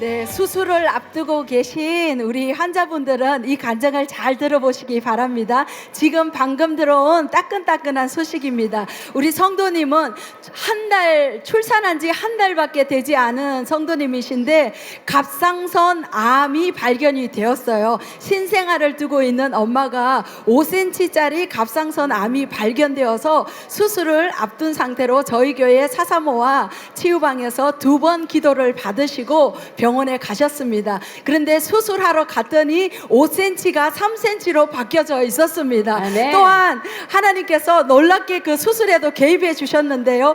네, 수술을 앞두고 계신 우리 환자분들은 이 간증을 잘 들어보시기 바랍니다. 지금 방금 들어온 따끈따끈한 소식입니다. 우리 성도님은 한 달, 출산한 지 한 달밖에 되지 않은 성도님이신데 갑상선 암이 발견이 되었어요. 신생아를 두고 있는 엄마가 5cm짜리 갑상선 암이 발견되어서 수술을 앞둔 상태로 저희 교회 사사모와 치유방에서 두 번 기도를 받으시고 병 원에 가셨습니다. 그런데 수술하러 갔더니 5cm가 3cm로 바뀌어져 있었습니다. 아, 네. 또한 하나님께서 놀랍게 그 수술에도 개입해 주셨는데요.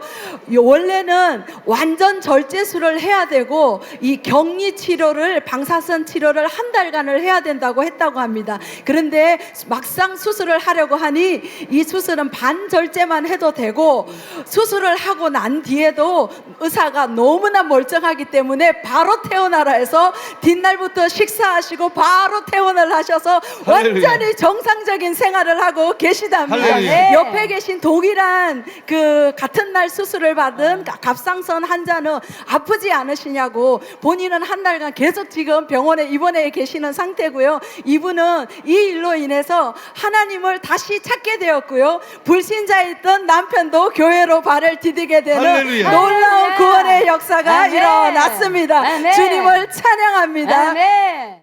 이 원래는 완전 절제술을 해야 되고 이 격리 치료를 방사선 치료를 한 달간을 해야 된다고 했다고 합니다. 그런데 막상 수술을 하려고 하니 이 수술은 반절제만 해도 되고 수술을 하고 난 뒤에도 의사가 너무나 멀쩡하기 때문에 바로 태 어나라 해서 뒷날부터 식사하시고 바로 퇴원을 하셔서 할렐루야. 완전히 정상적인 생활을 하고 계시답니다. 할렐루야. 네. 옆에 계신 동일한 그 같은 날 수술을 받은 가- 갑상선 환자는 아프지 않으시냐고 본인은 한 달간 계속 지금 병원에 입원해 계시는 상태고요. 이분은 이 일로 인해서 하나님을 다시 찾게 되었고요. 불신자였던 남편도 교회로 발을 디디게 되는 할렐루야. 놀라운. 구원의 역사가 아멘. 일어났습니다. 아멘. 주님을 찬양합니다. 아멘.